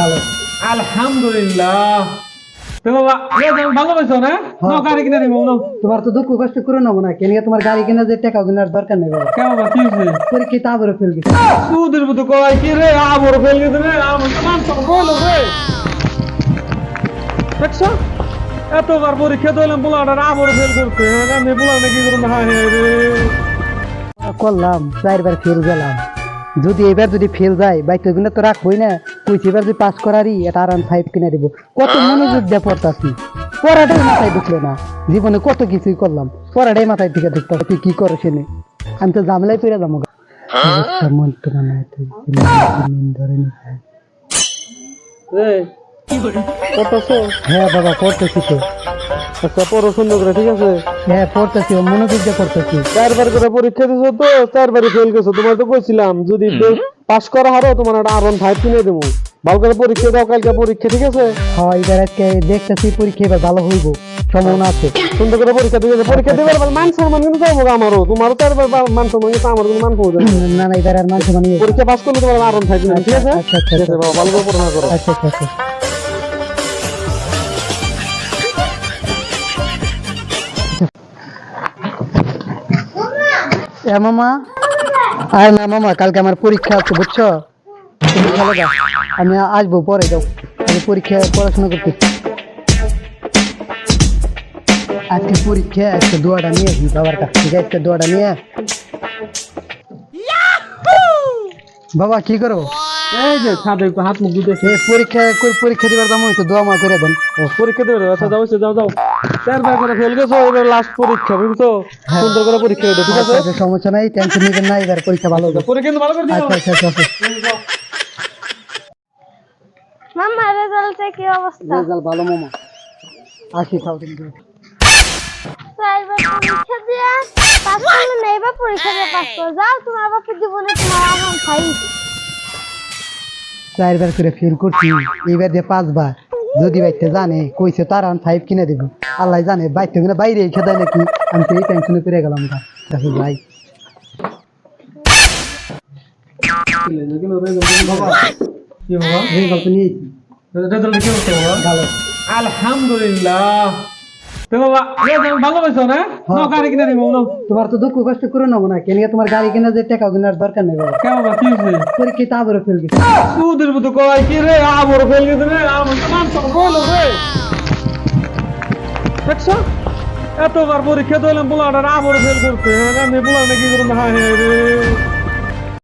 ভালো। আলহামদুলিল্লাহ। তো বাবা রেজাল্ট ভালো না? হ্যাঁ। নাও গাড়ি কিনে নাও। তোমার তো দুঃখ কষ্ট করে নেব না কেন তোমার গাড়ি কেনার যে টাকা কেনার দরকার নেই বাবা। কে বাবা কি হয়েছে? পরীক্ষা তা আবারও ফেল গেছে। সুদের মতো কয় কি রে আবর ফেল গেছে রে আমার তো মান বলো রে। দেখছ? এতবার পরীক্ষা দিলাম পোলাটার আবর ফেল করছে। হ্যাঁ আমি হ্যাঁ রে। করলাম চারবার ফেল গেলাম। যদি এবার যদি ফেল যায় বাইক কিনে তো রাখবোই না। কইছি এবার যদি পাস করারই এটা আর ফাইভ কিনে দিব। কত মনোযোগ দিয়ে পড়তাছি। পড়াটাই মাথায় ঢুকলো না। জীবনে কত কিছুই করলাম। পড়াটাই মাথায় থেকে ঢুকতো তুই কি করো শুনে আমি তো জামলাই পেরে যাব হয়? তুই হ্যাঁ বাবা পড়তেছি তো? আচ্ছা পড়ো সুন্দর করে ঠিক আছে? হ্যাঁ পড়তেছি মনোযোগ দিয়ে পড়তেছি। চারবার করে পরীক্ষা দিছো তো চারবারই ফেল গেছো। তোমার তো কইছিলাম যদি পাস করা হারো তোমার একটা আর ফাইভ কিনে দেবো। ভালো করে পরীক্ষা দাও কালকে পরীক্ষা ঠিক আছে? হয় এবার আজকে দেখতেছি পরীক্ষা এবার ভালো হইব। সম্ভাবনা আছে। সুন্দর করে পরীক্ষা দিয়ে পরীক্ষা দেবে এবার মান সম্মান কিন্তু যাব আমারও। তোমারও চারবার বা- মান সম্মান কিন্তু আমার কোনো মান কমে না। না না এবার আর মানুষ বানিয়ে পরীক্ষা পাস করলে তোমার আর ফাইভ কিনে ঠিক আছে? আচ্ছা, আচ্ছা, বাবা ভালো করে পড়াশোনা করো। আচ্ছা আচ্ছা। আচ্ছা এ মামা আয় না মামা কালকে আমার পরীক্ষা আছে বুঝছ? তুমি ভালো যাও আমি আসব পরে যাও। আমি পরীক্ষা পড়াশোনা করতে। আজকে পরীক্ষা আজকে দোয়াটা নিয়ে আসি বাবার কাছ থেকে আজকে দোয়াটা নিয়ে বাবা কি করো এই যে ছাদে একটু হাত মুখ দিতে এ পরীক্ষা করে পরীক্ষা দিবার দাম একটু দোয়া মা করে দেন। পরীক্ষা দেবে আচ্ছা যাও যাও যাও। চারবার করে ফেল গেছো এবার লাস্ট পরীক্ষা বুঝছ? সুন্দর করে পরীক্ষা দিতে ঠিক আছে? আচ্ছা, আচ্ছা, সমস্যা নাই টেনশন নিবেন না এবার পরীক্ষা ভালো হবে। পরীক্ষা কিন্তু ভালো করে দিও আচ্ছা আচ্ছা আচ্ছা আচ্ছা। মামা কি অবস্থা? রেজাল্ট ভালো মামা। আসি খাও তুমি চারবার পরীক্ষা দিয়ে পাস করলে না এবার পরীক্ষা দিয়ে পাস করো। যাও তোমার বাপের জীবনে তোমার আমার খাই। চারবার করে ফেল করছি এইবার দিয়ে পাঁচবার। যদি বাইতে জানে কইছে তার আমি ফাইভ কিনে দেব। আল্লাহ জানে বাইতে কিনে বাইরে রেখে দেয় নাকি? আমি তো এই টেনশনে করে গেলাম দেখো ভাই। আলহামদুলিল্লাহ। হ্যাঁ। তোমার তো দুঃখ কষ্ট করে নেব না কেন তোমার গাড়ি কেনার যে টাকা কেনার দরকার নেই বাবা? কে বাবা কি হয়েছে? পরীক্ষা তা আবারও ফেল গেছে। মতো কয় কি রে আবর ফেল গেছে রে? বলো রে দেখছ? এতবার পরীক্ষা দিলাম পোলাটার আবার ফেল করতে হ্যাঁ আমি পোলা নাকি করুন হ্যাঁ হ্যাঁ রে।